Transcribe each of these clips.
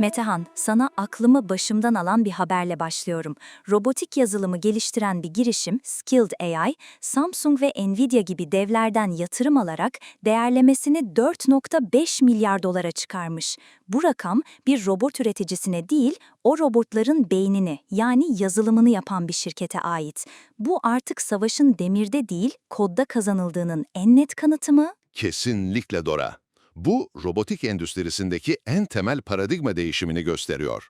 Metehan, sana aklımı başımdan alan bir haberle başlıyorum. Robotik yazılımı geliştiren bir girişim Skilled AI, Samsung ve Nvidia gibi devlerden yatırım alarak değerlemesini 4.5 milyar dolara çıkarmış. Bu rakam bir robot üreticisine değil, o robotların beynini yani yazılımını yapan bir şirkete ait. Bu artık savaşın demirde değil, kodda kazanıldığının en net kanıtı mı? Kesinlikle Dora. Bu, robotik endüstrisindeki en temel paradigma değişimini gösteriyor.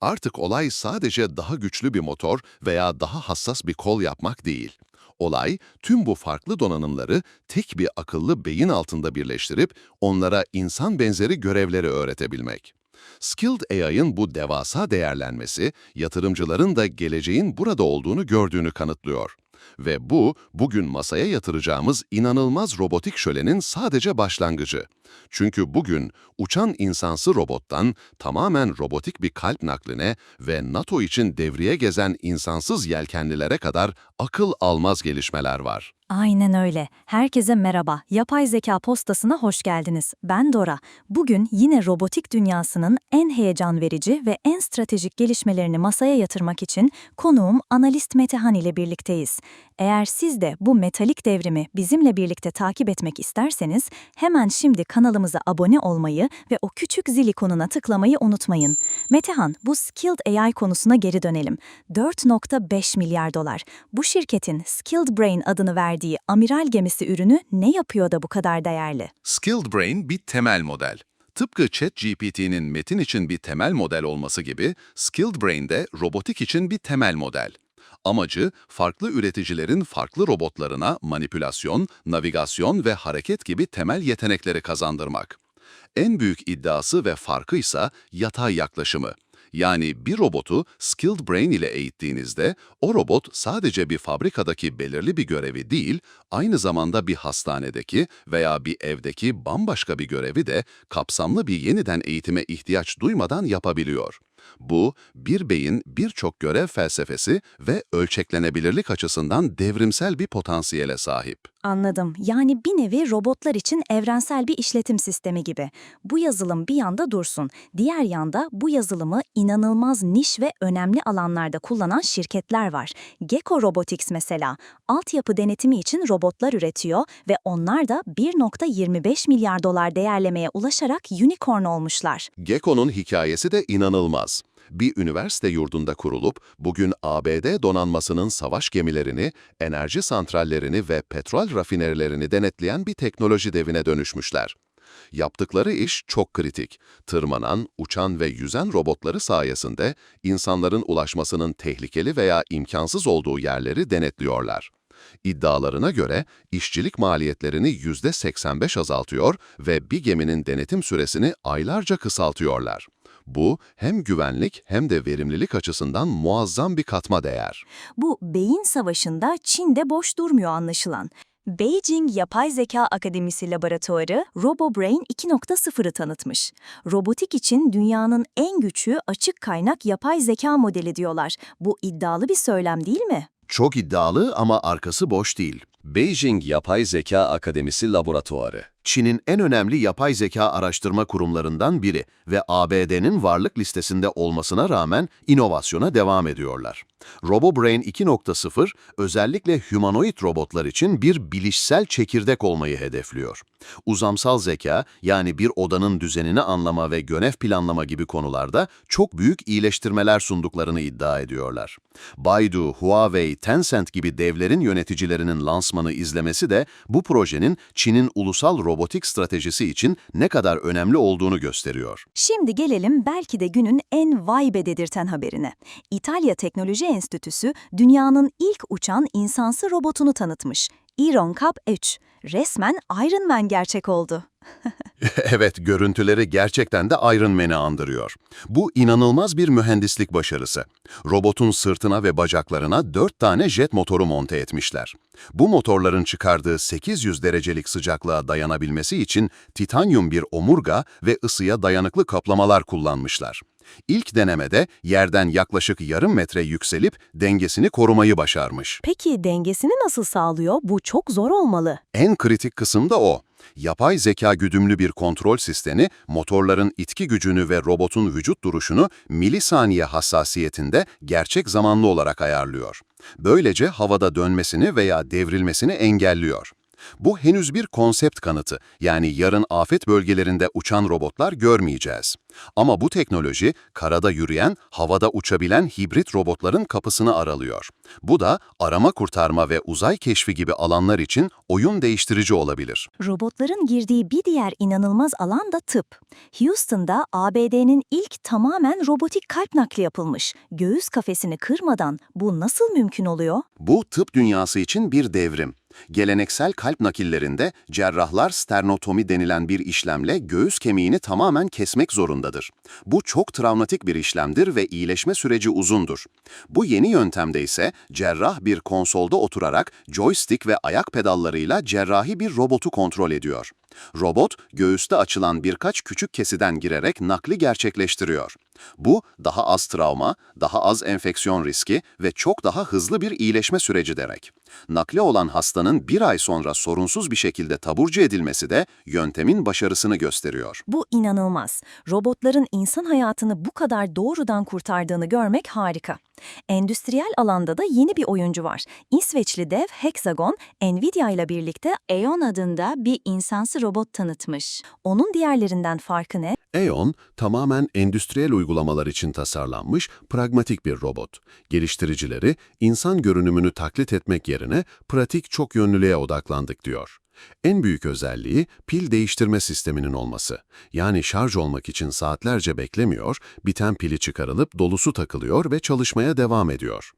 Artık olay sadece daha güçlü bir motor veya daha hassas bir kol yapmak değil. Olay, tüm bu farklı donanımları tek bir akıllı beyin altında birleştirip onlara insan benzeri görevleri öğretebilmek. Skilled AI'ın bu devasa değerlenmesi, yatırımcıların da geleceğin burada olduğunu gördüğünü kanıtlıyor. Ve bu, bugün masaya yatıracağımız inanılmaz robotik şölenin sadece başlangıcı. Çünkü bugün uçan insansı robottan tamamen robotik bir kalp nakline ve NATO için devriye gezen insansız yelkenlilere kadar akıl almaz gelişmeler var. Aynen öyle. Herkese merhaba. Yapay Zeka Postası'na hoş geldiniz. Ben Dora. Bugün yine robotik dünyasının en heyecan verici ve en stratejik gelişmelerini masaya yatırmak için konuğum analist Metehan ile birlikteyiz. Eğer siz de bu metalik devrimi bizimle birlikte takip etmek isterseniz hemen şimdi kanalımıza abone olmayı ve o küçük zil ikonuna tıklamayı unutmayın. Metehan, bu Skilled AI konusuna geri dönelim. 4.5 milyar dolar. Bu şirketin Skilled Brain adını verdiği amiral gemisi ürünü ne yapıyor da bu kadar değerli? Skilled Brain bir temel model. Tıpkı ChatGPT'nin metin için bir temel model olması gibi, Skilled Brain de robotik için bir temel model. Amacı, farklı üreticilerin farklı robotlarına manipülasyon, navigasyon ve hareket gibi temel yetenekleri kazandırmak. En büyük iddiası ve farkı ise yatay yaklaşımı. Yani bir robotu Skilled Brain ile eğittiğinizde o robot sadece bir fabrikadaki belirli bir görevi değil, aynı zamanda bir hastanedeki veya bir evdeki bambaşka bir görevi de kapsamlı bir yeniden eğitime ihtiyaç duymadan yapabiliyor. Bu, bir beyin birçok görev felsefesi ve ölçeklenebilirlik açısından devrimsel bir potansiyele sahip. Anladım. Yani bir nevi robotlar için evrensel bir işletim sistemi gibi. Bu yazılım bir yanda dursun. Diğer yanda bu yazılımı inanılmaz niş ve önemli alanlarda kullanan şirketler var. Gecko Robotics mesela. Altyapı denetimi için robotlar üretiyor ve onlar da 1.25 milyar dolar değerlemeye ulaşarak unicorn olmuşlar. Gecko'nun hikayesi de inanılmaz. Bir üniversite yurdunda kurulup bugün ABD donanmasının savaş gemilerini, enerji santrallerini ve petrol rafinerilerini denetleyen bir teknoloji devine dönüşmüşler. Yaptıkları iş çok kritik. Tırmanan, uçan ve yüzen robotları sayesinde insanların ulaşmasının tehlikeli veya imkansız olduğu yerleri denetliyorlar. İddialarına göre işçilik maliyetlerini %85 azaltıyor ve bir geminin denetim süresini aylarca kısaltıyorlar. Bu hem güvenlik hem de verimlilik açısından muazzam bir katma değer. Bu beyin savaşında Çin de boş durmuyor anlaşılan. Beijing Yapay Zeka Akademisi Laboratuvarı RoboBrain 2.0'ı tanıtmış. Robotik için dünyanın en güçlü açık kaynak yapay zeka modeli diyorlar. Bu iddialı bir söylem değil mi? Çok iddialı ama arkası boş değil. Beijing Yapay Zeka Akademisi Laboratuvarı. Çin'in en önemli yapay zeka araştırma kurumlarından biri ve ABD'nin varlık listesinde olmasına rağmen inovasyona devam ediyorlar. RoboBrain 2.0 özellikle humanoid robotlar için bir bilişsel çekirdek olmayı hedefliyor. Uzamsal zeka yani bir odanın düzenini anlama ve görev planlama gibi konularda çok büyük iyileştirmeler sunduklarını iddia ediyorlar. Baidu, Huawei, Tencent gibi devlerin yöneticilerinin lansmanı izlemesi de bu projenin Çin'in ulusal robotik stratejisi için ne kadar önemli olduğunu gösteriyor. Şimdi gelelim belki de günün en vay be dedirten haberine. İtalya Teknoloji Enstitüsü dünyanın ilk uçan insansı robotunu tanıtmış. Iron Cup 3. Resmen Iron Man gerçek oldu. evet, görüntüleri gerçekten de Iron Man'i andırıyor. Bu inanılmaz bir mühendislik başarısı. Robotun sırtına ve bacaklarına 4 tane jet motoru monte etmişler. Bu motorların çıkardığı 800 derecelik sıcaklığa dayanabilmesi için titanyum bir omurga ve ısıya dayanıklı kaplamalar kullanmışlar. İlk denemede yerden yaklaşık yarım metre yükselip dengesini korumayı başarmış. Peki dengesini nasıl sağlıyor? Bu çok zor olmalı. En kritik kısım da o. Yapay zeka güdümlü bir kontrol sistemi, motorların itki gücünü ve robotun vücut duruşunu milisaniye hassasiyetinde gerçek zamanlı olarak ayarlıyor. Böylece havada dönmesini veya devrilmesini engelliyor. Bu henüz bir konsept kanıtı, yani yarın afet bölgelerinde uçan robotlar görmeyeceğiz. Ama bu teknoloji, karada yürüyen, havada uçabilen hibrit robotların kapısını aralıyor. Bu da arama kurtarma ve uzay keşfi gibi alanlar için oyun değiştirici olabilir. Robotların girdiği bir diğer inanılmaz alan da tıp. Houston'da ABD'nin ilk tamamen robotik kalp nakli yapılmış. Göğüs kafesini kırmadan bu nasıl mümkün oluyor? Bu tıp dünyası için bir devrim. Geleneksel kalp nakillerinde cerrahlar sternotomi denilen bir işlemle göğüs kemiğini tamamen kesmek zorundadır. Bu çok travmatik bir işlemdir ve iyileşme süreci uzundur. Bu yeni yöntemde ise cerrah bir konsolda oturarak joystick ve ayak pedallarıyla cerrahi bir robotu kontrol ediyor. Robot, göğüste açılan birkaç küçük kesiden girerek nakli gerçekleştiriyor. Bu, daha az travma, daha az enfeksiyon riski ve çok daha hızlı bir iyileşme süreci demek. Nakli olan hastanın bir ay sonra sorunsuz bir şekilde taburcu edilmesi de yöntemin başarısını gösteriyor. Bu inanılmaz. Robotların insan hayatını bu kadar doğrudan kurtardığını görmek harika. Endüstriyel alanda da yeni bir oyuncu var. İsveçli dev Hexagon, Nvidia ile birlikte Aeon adında bir insansı robot tanıtmış. Onun diğerlerinden farkı ne? Aeon, tamamen endüstriyel uygulamalar için tasarlanmış pragmatik bir robot. Geliştiricileri, insan görünümünü taklit etmek yerine pratik çok yönlülüğe odaklandık diyor. En büyük özelliği pil değiştirme sisteminin olması. Yani şarj olmak için saatlerce beklemiyor, biten pili çıkarılıp dolusu takılıyor ve çalışmaya devam ediyor.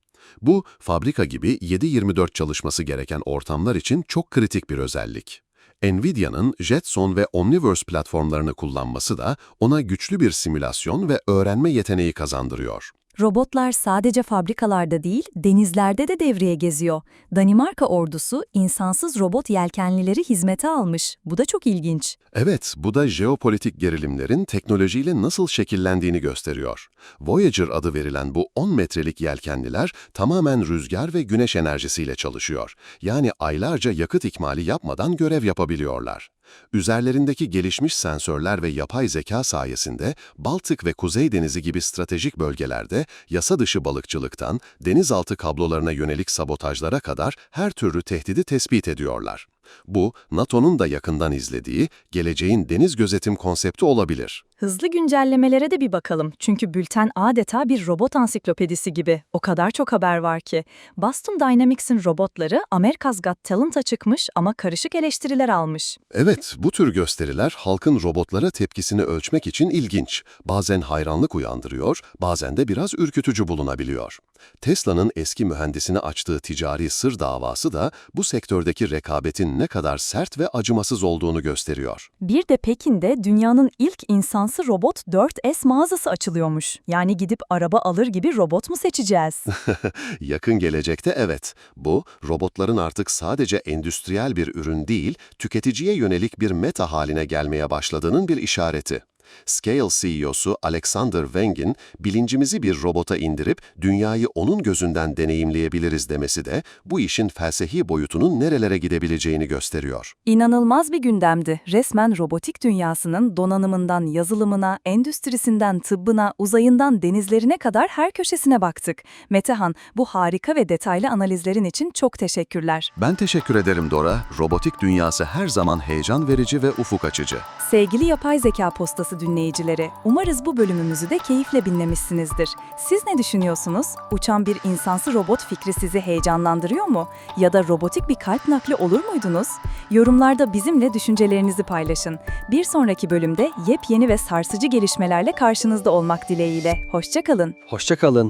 Bu, fabrika gibi 7-24 çalışması gereken ortamlar için çok kritik bir özellik. Nvidia'nın Jetson ve Omniverse platformlarını kullanması da ona güçlü bir simülasyon ve öğrenme yeteneği kazandırıyor. Robotlar sadece fabrikalarda değil, denizlerde de devreye geziyor. Danimarka ordusu insansız robot yelkenlileri hizmete almış. Bu da çok ilginç. Evet, bu da jeopolitik gerilimlerin teknolojiyle nasıl şekillendiğini gösteriyor. Voyager adı verilen bu 10 metrelik yelkenliler tamamen rüzgar ve güneş enerjisiyle çalışıyor. Yani aylarca yakıt ikmali yapmadan görev yapabiliyorlar. Üzerlerindeki gelişmiş sensörler ve yapay zeka sayesinde Baltık ve Kuzey Denizi gibi stratejik bölgelerde yasa dışı balıkçılıktan denizaltı kablolarına yönelik sabotajlara kadar her türlü tehdidi tespit ediyorlar. Bu, NATO'nun da yakından izlediği geleceğin deniz gözetim konsepti olabilir. Hızlı güncellemelere de bir bakalım. Çünkü bülten adeta bir robot ansiklopedisi gibi. O kadar çok haber var ki. Boston Dynamics'in robotları America's Got Talent'a çıkmış ama karışık eleştiriler almış. Evet, bu tür gösteriler halkın robotlara tepkisini ölçmek için ilginç. Bazen hayranlık uyandırıyor, bazen de biraz ürkütücü bulunabiliyor. Tesla'nın eski mühendisine açtığı ticari sır davası da bu sektördeki rekabetin ne kadar sert ve acımasız olduğunu gösteriyor. Bir de Pekin'de dünyanın ilk insansı robot 4S mağazası açılıyormuş. Yani gidip araba alır gibi robot mu seçeceğiz? Yakın gelecekte evet, bu robotların artık sadece endüstriyel bir ürün değil, tüketiciye yönelik bir meta haline gelmeye başladığının bir işareti. Scale CEO'su Alexander Wang'in bilincimizi bir robota indirip dünyayı onun gözünden deneyimleyebiliriz demesi de bu işin felsefi boyutunun nerelere gidebileceğini gösteriyor. İnanılmaz bir gündemdi. Resmen robotik dünyasının donanımından yazılımına, endüstrisinden tıbbına, uzayından denizlerine kadar her köşesine baktık. Metehan, bu harika ve detaylı analizlerin için çok teşekkürler. Ben teşekkür ederim Dora. Robotik dünyası her zaman heyecan verici ve ufuk açıcı. Sevgili Yapay Zeka Postası dinleyicileri, umarız bu bölümümüzü de keyifle dinlemişsinizdir. Siz ne düşünüyorsunuz? Uçan bir insansı robot fikri sizi heyecanlandırıyor mu? Ya da robotik bir kalp nakli olur muydunuz? Yorumlarda bizimle düşüncelerinizi paylaşın. Bir sonraki bölümde yepyeni ve sarsıcı gelişmelerle karşınızda olmak dileğiyle. Hoşçakalın. Hoşça kalın.